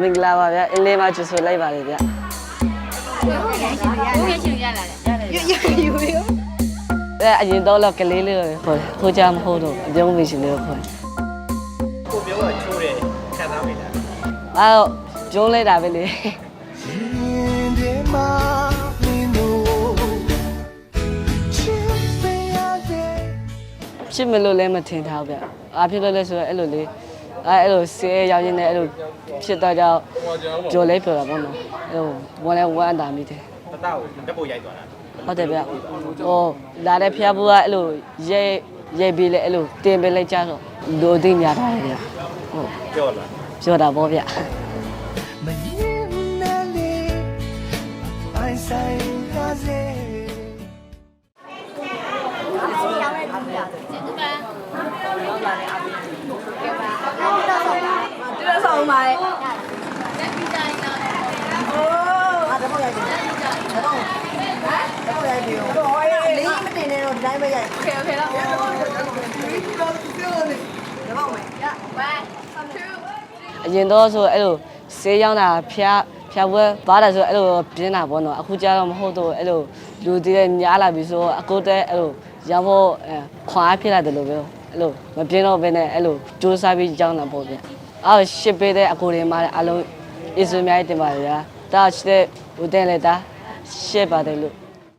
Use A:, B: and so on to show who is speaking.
A: မင်္ဂလာပါဗျာအင်းလေးမှာကျဆိုလိုက်ပါလေဗျာ
B: ကိုရရှင်ရလာတယ်ရတယ်
C: ယူယူယူ
A: အဲအရင်တော့တော့ကလေးလေးကိုခေါ်တယ်ခိုးကြမဟုတ်တော့အပြုံးမရှင်လေးကိုခေါ်တယ်
D: ကိုပြောကချိုးတယ်ခံစားမိတာ
A: အဲတော့ကျုံးလိုက်တာပဲလေဖြစ်မလို့လည်းမထင်ထားဘူးဗျ။အားဖြစ်လို့လဲဆိုတော့အဲ့လိုလေး အဲအဲ့လိုဆေးရောက်ရင်းနဲ့အဲ့လိုဖြစ်တော့ကြောက်ကြော်လဲပြောတာပေါ့နော်။အဲ့လိုဝန်လဲဝန်အတာမိတယ်
D: တတကိုတက်ဖို့ရိုက်သွားတာ။
A: ဟုတ်တယ်ဗျ။ဟိုလာတဲ့ဖျားဘူးကအဲ့လိုရဲရဲပြီးလဲအဲ့လိုတင်ပေးလိုက်ကြတော့လူသိညာတာလေဗျ။ဟုတ်
D: ပြောလာ
A: ပြောတာပေါ့ဗျ။
E: မရင်နဲ့လေအိုင်ဆိုင်ရစေ
C: တူရဆောင်ပါလေအိုးအားတော့ရိုက်တယ်တော့ဟမ်တော့ရိုက်တယ်တော့လေးမတင်နဲ့တော့ဒီတိုင်းပဲ ဆုံးပါတယ်
A: အရင်တော့ဆိုအဲ့လိုဆေးရောက်တာဖျားဖျားပွဲဘားတာဆိုအဲ့လိုပြင်းတာပေါ့နော်အခုကျတော့မဟုတ်တော့အဲ့လိုလူတွေများလာပြီဆိုအကုတ်တဲအဲ့လိုရောင်းဖို့ခွာဖြစ်လာတယ်လို့ပြော အဲ့လိုမပြင်းတော့ဘဲနဲ့အဲ့လိုစူးစမ်းပြီးကြောင်းတာပေါ့ဗျအော်ရှစ်ပေးတဲ့အကိုတွေမှာအလုံးအစ်စွန်များတင်ပါလေဗျာတာရှစ်တဲ့ဦးတင်လေတာရှစ်ပါတယ်လို့